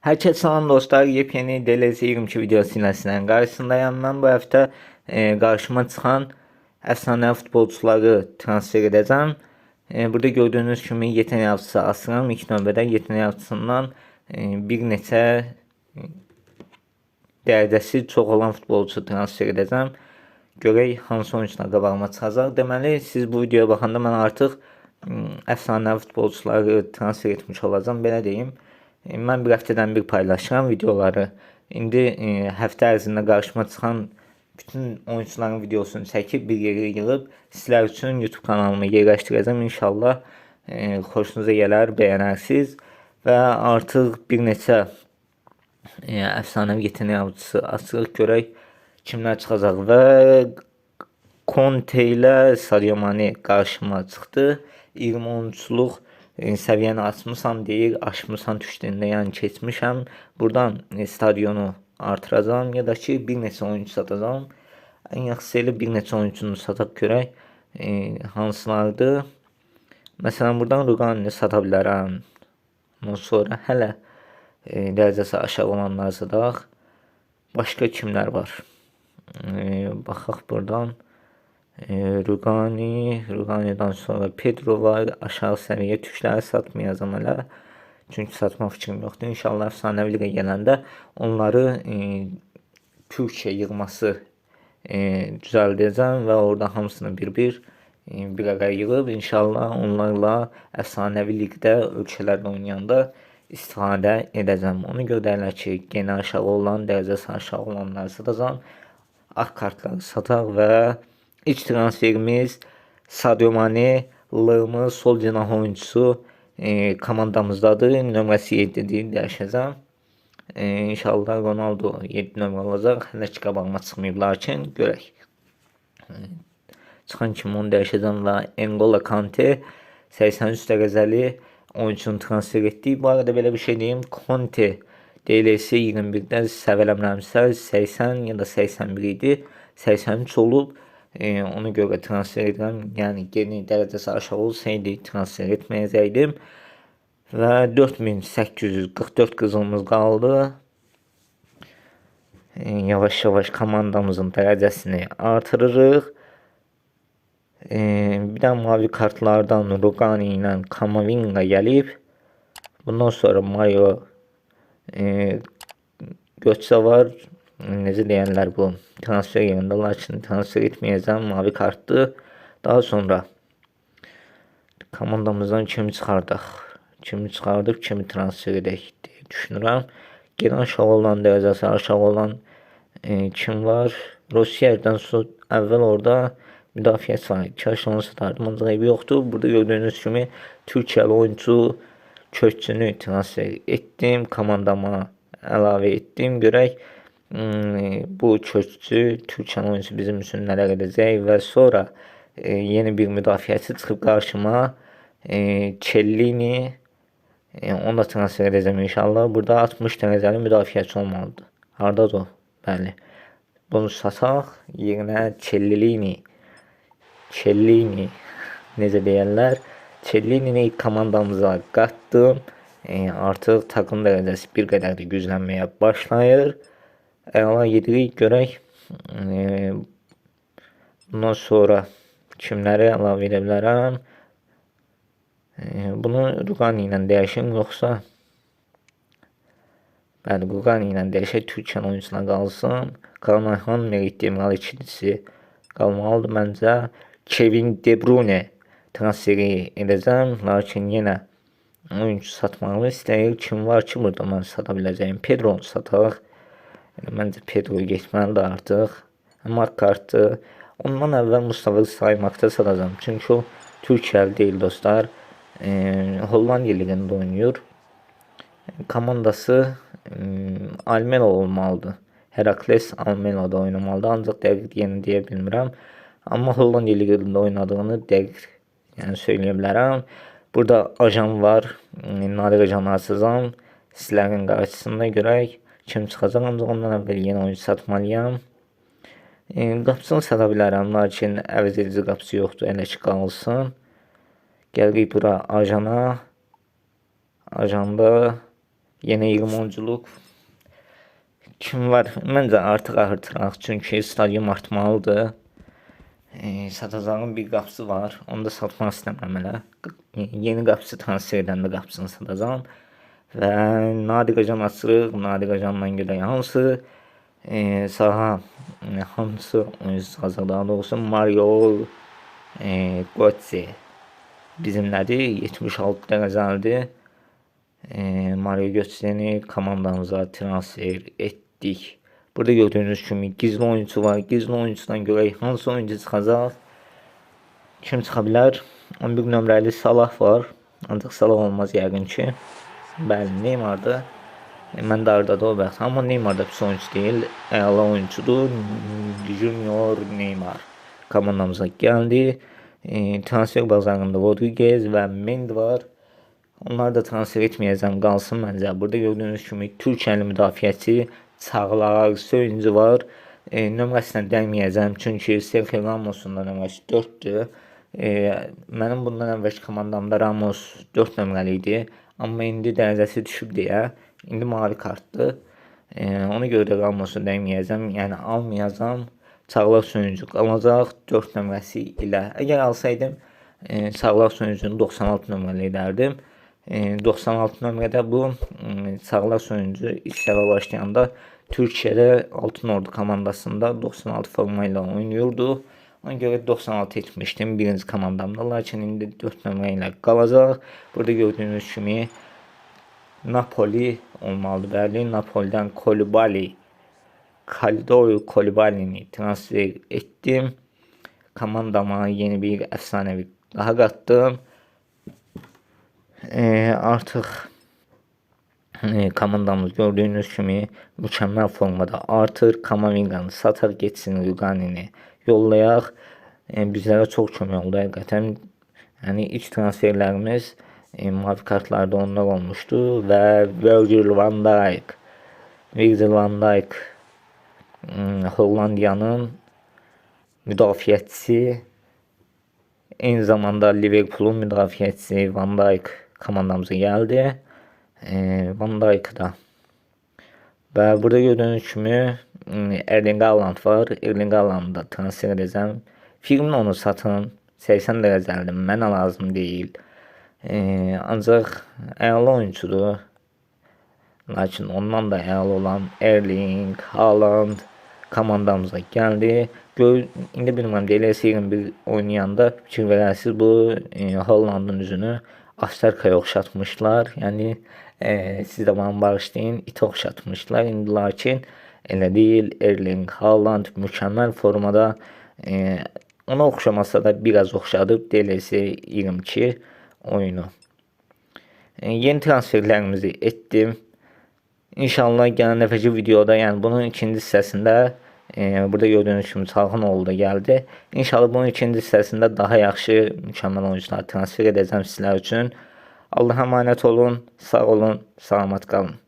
Herkese salam dostlar. Yepyeni DLS 22 video sinəsindən qarşısındayım. Mən bu həftə e, qarşıma çıxan əfsanə futbolçuları transfer edəcəm. E, burada gördüyünüz kimi yetenek avcısı asıram. İlk növbədə yetenek avcısından e, bir neçə e, dərəcəsi çox olan futbolçu transfer edəcəm. Görək hansı oyuncular qabağıma çıxacaq. Deməli, siz bu videoya baxanda mən artıq əfsanə futbolçuları transfer etmiş olacağam, belə deyim. E, Mən bir həftədən bir paylaşıram videoları. İndi e, həftə ərzində qarşıma çıxan bütün oyuncuların videosunu çəkib bir yerə yığıb sizlər üçün YouTube kanalımı yerləşdirəcəm. İnşallah e, xoşunuza gələr, bəyənərsiniz və artıq bir neçə e, əfsanəvi yetenek avcısı açıq görək kimlər çıxacaq və Conte ilə Sadio Mane qarşıma çıxdı. 20 oyunçuluq e, səviyyəni açmışam deyir, aşmışam düşdüyündə, yəni keçmişəm. Buradan e, stadionu artıracağam ya da ki bir neçə oyuncu satacağam. Ən yaxşısı elə bir neçə oyuncunu sataq görək e, hansılardır. Məsələn buradan Ruganini sata bilərəm. Ondan sonra hələ e, dərəcəsi aşağı olanları sataq. Başqa kimlər var? E, baxaq buradan. E, Rugani, Rugani'den sonra Pedro var. Aşağı səviyyə tükləri satmayacağam hələ. Çünki satma fikrim yoxdur. İnşallah əfsanəvi liqə gələndə onları e, Türkiyə yığması e, düzəldəcəm və orada hamısını bir-bir e, bir araya yığıb inşallah onlarla əfsanəvi liqdə ölkələrdə oynayanda istifadə edəcəm. Onu gördərlər ki, gene aşağı olan, dərəcəsi aşağı olanları satacağam. Ak kartları sataq və ilk transferimiz Sadio Mane lığımı sol cenah oyuncusu e, komandamızdadır. Nömrəsi 7-dir, dəyişəcəm. E, inşallah Ronaldo 7 nömrə olacaq. Hələ ki qabağıma çıxmayıb, lakin görək. Çıxan kimi onu dəyişəcəm və N'Golo Kante 83 dərəcəli oyuncunu transfer etdik. Bu arada belə bir şey deyim. Conte DLS 21-də səvələmirəmsə 80 ya da 81 idi. 83 olub. E, ona görə transfer edirəm. Yəni yeni dərəcəsi aşağı olsaydı transfer etməyəcəkdim. Və 4844 qızılımız qaldı. E, yavaş yavaş komandamızın dərəcəsini artırırıq. E, bir də mavi kartlardan Rugani ilə Kamavinga gəlib. Bundan sonra Mario e, Götze var. Necə deyənlər bu transfer yerində lakin transfer etməyəcəm mavi kartdı. Daha sonra komandamızdan kimi çıxardıq? Kimi çıxardıb kimi transfer edək deyə düşünürəm. Geri aşağı olan dərəcəsi aşağı olan e, kim var? Sonra əvvəl orada müdafiəçi var. Kaş onu satardım ancaq evi yoxdur. Burada gördüyünüz kimi Türkiyəli oyuncu kökçünü transfer etdim. Komandama əlavə etdim. Görək bu kökçü Türkçen oyuncusu bizim üçün nələr edəcək və sonra e, yeni bir müdafiəçi çıxıb qarşıma e, Cellini e, onu da transfer edəcəm inşallah. Burada 60 dərəcəli müdafiəçi olmalıdır. Hardadır o? Bəli. Bunu sataq. Yerinə Cellini Cellini necə deyərlər? Cellini-ni ilk komandamıza qatdım. E, artıq takım dərəcəsi bir qədər də güclənməyə başlayır. Əla yedirik görək. E, bundan sonra kimləri əlavə edə bilərəm? E, bunu Rugani ilə dəyişim yoxsa Bəli, Rugani ilə dəyişək Türkiyən oyuncusuna qalsın. Karnayhan Meritdemirali ikincisi qalmalıdır məncə. Kevin De Bruyne transferi edəcəm, lakin yenə oyuncu satmağı istəyir. Kim var ki, burada mən sata biləcəyim? Pedro sataq. Yəni, məncə Pedro getməlidir artıq. Mark kartı. Ondan əvvəl Mustafa saymaqda satacağım. Çünki o Türkiyəli deyil dostlar. E, Hollandiya ligində oynayır. Komandası e, Almelo olmalıdır. Herakles Almelo'da oynamalıdır. Ancaq dəqiq yeni deyə bilmirəm. Amma Hollandiya ligində oynadığını dəqiq yəni söyləyə bilərəm. Burada ajan var. Nadir ajanı açacağam. Sizlərin qarşısında görək kim çıxacaq, ancaq ondan əvvəl yeni oyuncu satmalıyam. E, qapısını sata bilərəm, lakin əvəz edici qapısı yoxdur, elə ki qalsın. Gəlirik bura ajana. Ajanda Yeni 20 oyunculuk kim var? Məncə artıq artıraq çünki stadion artmalıdır. E, satacağım bir qapısı var. Onu da satmaq istəmirəm elə. Yeni qapısı transfer edəndə qapısını satacağım. Və Nadir Acan açırıq. Nadir Acanla görə hansı e, saha e, hansı hazır daha doğrusu Mario e, Götze bizimlədir. 76 dərəcəlidir. E, Mario Götze'ni komandamıza transfer ettik. Burada gördüğünüz kimi gizli oyuncu var. Gizli oyuncudan görə hansı oyuncu çıxacaq? Kim çıxa bilər? 11 nömrəli Salah var. Ancaq Salah olmaz yəqin ki. Bəli, Neymar'da. E, mən də Arda'da o bəxtə. Amma Neymar da pis oyuncu deyil. Əla oyuncudur. Junior Neymar komandamıza gəldi. E, transfer bazarında Rodriguez və Mendy var. Onları da transfer etməyəcəm, qalsın məncə. Burada gördüyünüz kimi Türkiyəli müdafiəçi Çağlar Söyüncü var. E, nömrəsinə dəyməyəcəm, çünki Sergio Ramos'un da nömrəsi 4-dür. E, mənim bundan əvvəlki komandamda Ramos 4 nömrəli idi. Amma indi dərəcəsi düşüb deyə, indi mavi kartdır. E, ona görə də Ramos'u dəyməyəcəm, yəni almayacam. Çağlar Söyüncü qalacaq 4 nömrəsi ilə. Əgər alsaydım, e, Çağlar Söyüncünü 96 nömrəli edərdim. E, 96 nömrədə bu m, Çağlar Söyüncü ilk dəfə başlayanda Türkiyədə Altın Ordu komandasında 96 forma ilə oynayırdı. Ona görə 96 etmişdim birinci komandamda. Lakin indi 4 nömrə ilə qalacaq. Burada gördüyünüz kimi Napoli olmalıdır. Bəli, Napoli'dən Kolibali Kalidoru Kolibali'ni transfer ettim. Komandama yeni bir efsanevi daha kattım. Ee, artık e, komandamız gördüğünüz kimi mükemmel formada artır. Kamavinga'nı satar geçsin Rugani'ni yollayaq. E, bizlərə çox kömək oldu həqiqətən. Yəni ilk transferlərimiz e, mavi kartlarda onlar olmuşdu və Virgil van Dijk Virgil van Dijk hmm, Hollandiyanın müdafiəçisi Eyni zamanda Liverpool'un müdafiəçisi Van Dijk komandamıza gəldi. E, Van Dijk da və burada gördüyünüz kimi Erling Haaland var. Erling Haaland'ı da transfer edəcəm. Firmin onu satın. 80 dərəcəlidir. Mənə lazım deyil. E, ancaq əla oyuncudur. Lakin ondan da əla olan Erling Haaland komandamıza gəldi. Gör, indi bilmirəm DLC 21 oynayanda fikir verərsiniz bu e, Haalandın üzünü Astarkaya oxşatmışlar. Yəni e, siz də bana bağışlayın, itə oxşatmışlar. İndi lakin elə deyil. Erling Haaland mükəmməl formada e, ona oxşamasa da biraz oxşadıb DLC 22 oyunu. E, yeni transferlərimizi etdim. İnşallah gələn dəfəki videoda, yəni bunun ikinci hissəsində e, burada gördüyünüz kimi Çalğanoğlu da gəldi. İnşallah bunun ikinci hissəsində daha yaxşı, mükəmməl oyuncular transfer edəcəm sizlər üçün. Allah'a emanet olun, sağ olun, salamat qalın.